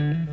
Mm-hmm.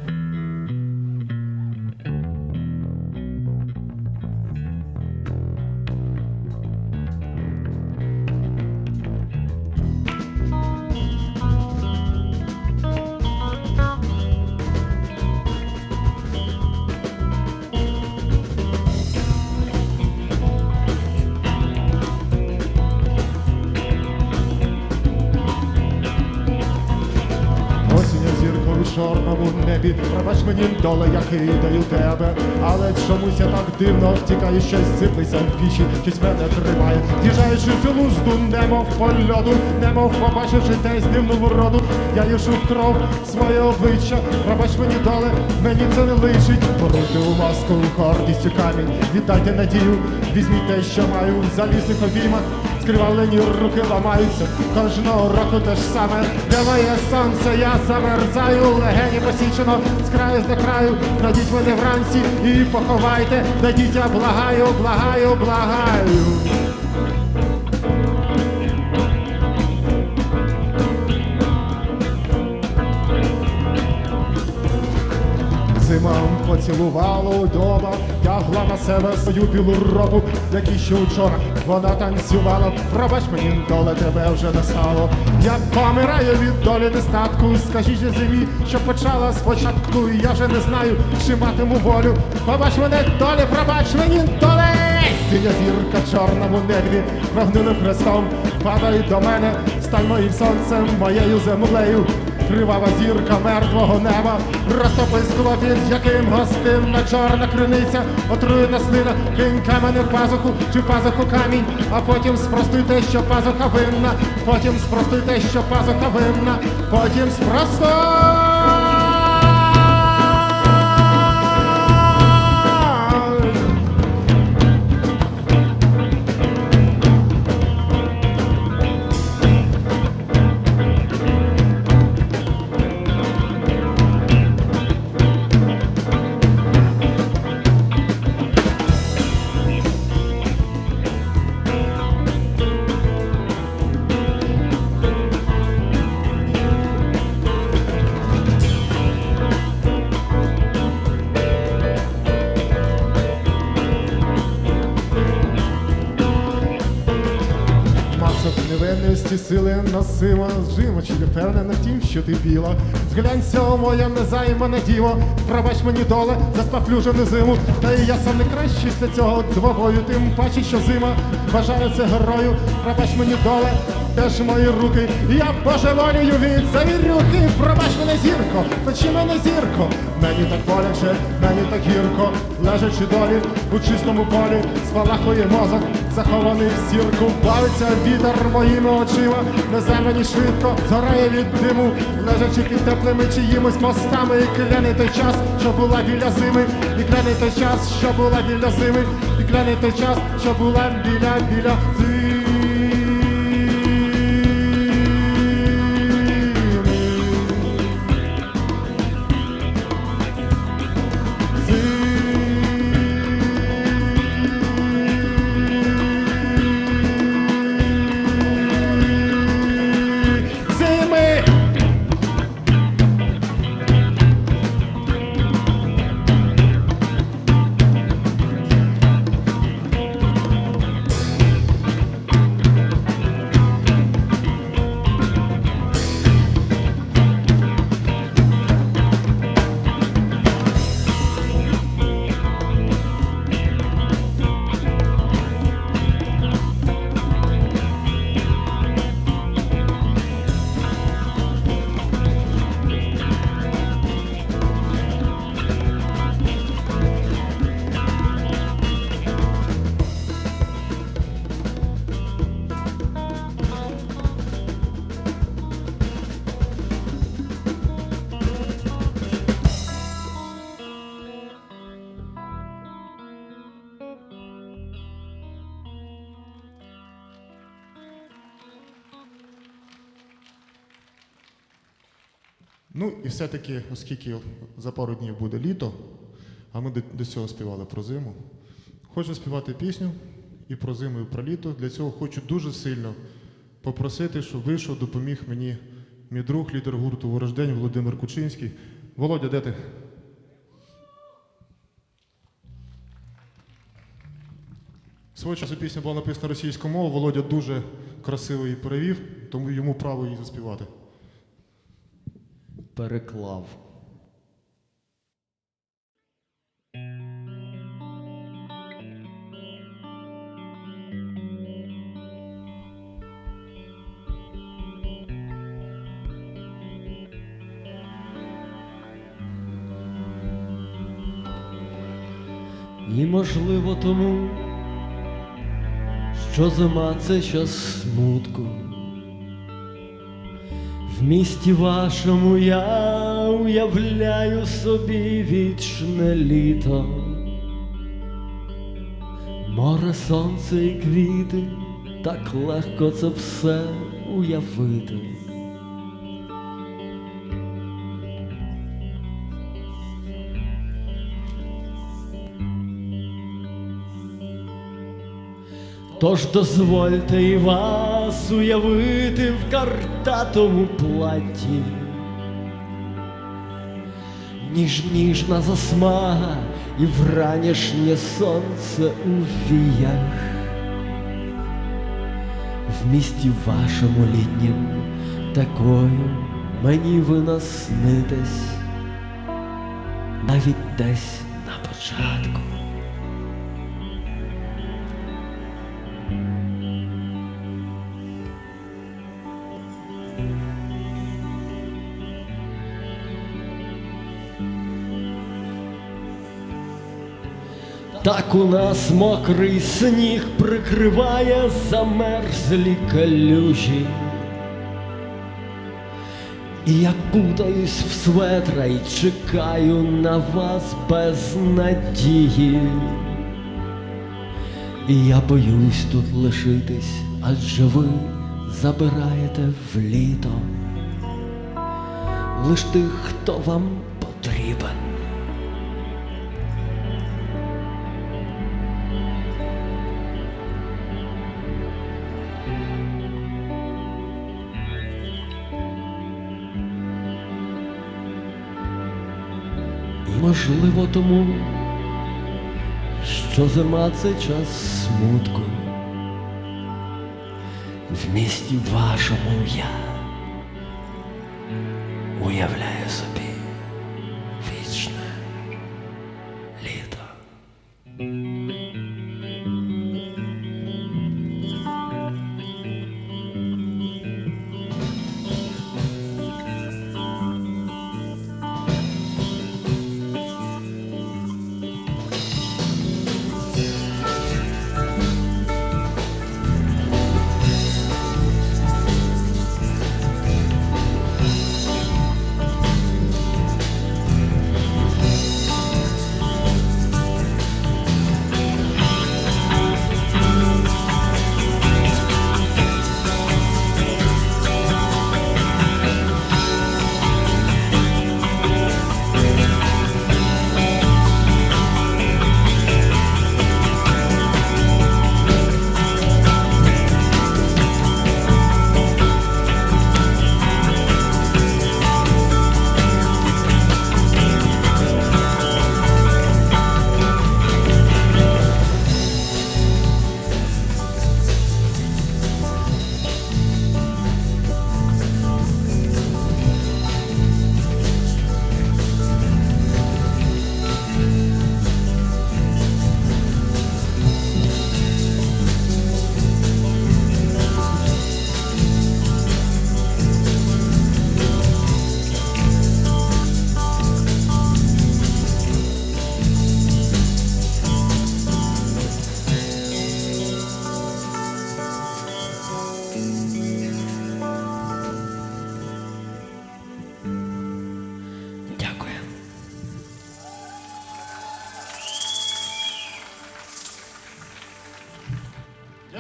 Чорному небі, пробач мені доле, я кидаю тебе, але чомусь я так дивно втікаю, щось сиплеться в вічі, щось мене тримає, з'їжджаючи з лузду, немов польоду, немов побачивши десь дивну вроду, я їжу в кров своє обличчя, пробач мені доле, мені це не личить, поруйте у маску, гордістю камінь, віддайте надію, візьміть те, що маю. В залізних обіймах, скривавлені руки ламаються, кожного року те ж саме, де моє сонце, я замерзаю, легені посічено з краю до краю, найдіть мене вранці і поховайте, дадіть, я благаю, благаю, благаю. Зима поцілувала удома, тягла на себе свою білу робу, як і ще вчора вона танцювала. Пробач мені, доле тебе вже не стало. Я помираю від долі нестатку. Скажіть же зимі, що почала спочатку. і Я вже не знаю, чи матиму волю. Побач мене, долі, пробач мені, доле! Синя зірка в чорному небі, вогненим хрестом, падай до мене, стань моїм сонцем, моєю землею. Кривава зірка мертвого неба, розтопи скло, яким гостинна чорна криниця, отруєна слина, кинь камене в пазуху чи пазуху камінь, а потім спростуй те, що пазуха винна, потім спростуй те, що пазуха винна, потім спростуй. Невинності сили носила Жима, чи не впевнена тім, що ти біла? Зглянься, моя незаймане діво Пробач мені доле заспаплюжену зиму. Та і я сам не кращий для цього двобою. Тим паче, що зима бажає це герою. Пробач мені доле, теж мої руки. Я божеволію від завірюки Пробач мене зірко, точи мене зірко. Мені так боляче, мені так гірко. Лежачи долі у чистому полі Спалахує мозок, захований в сірку Бавиться вітер моїми очима Везе мені швидко, згорає від диму. Лежачи під теплими чиїмось мостами І кляний той час, що була біля зими. І кляний той час, що була біля зими. І кляний той час, що була біля біля Зими! Ну і все-таки, оскільки за пару днів буде літо, а ми до, цього співали про зиму, хочу співати пісню і про зиму, і про літо. Для цього хочу дуже сильно попросити, щоб вийшов, допоміг мені мій друг, лідер гурту Ворождень Володимир Кучинський. Володя, де ти? Свого часу пісня була написана російською мовою, Володя дуже красиво її перевів, тому йому право її заспівати. Переклав. І можливо тому, що зима це час смутку. Місті вашому я уявляю собі вічне літо, море, сонце і квіти, так легко це все уявити. Тож дозвольте і вас уявити в картатому платі. Ніж ніжна засмага і вранішнє сонце у віях. В місті вашому літнім такою мені ви наснитесь навіть десь на початку. Так у нас мокрий сніг прикриває замерзлі калюжі. І я кутаюсь в светра і чекаю на вас без надії. І я боюсь тут лишитись, адже ви забираєте в літо лиш тих, хто вам потрібен. Можливо тому, що зима це час смутку. В місті вашому я уявляю собі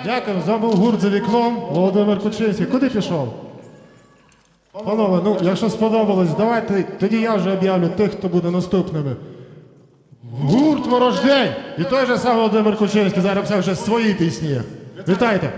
Дякую, з вами гурт за вікном. Володимир Кучинський. Куди пішов? Панове, ну якщо сподобалось, давайте тоді я вже об'явлю тих, хто буде наступними. Гурт Ворождень! І той же сам Володимир Кучинський зараз все вже свої пісні. Вітайте!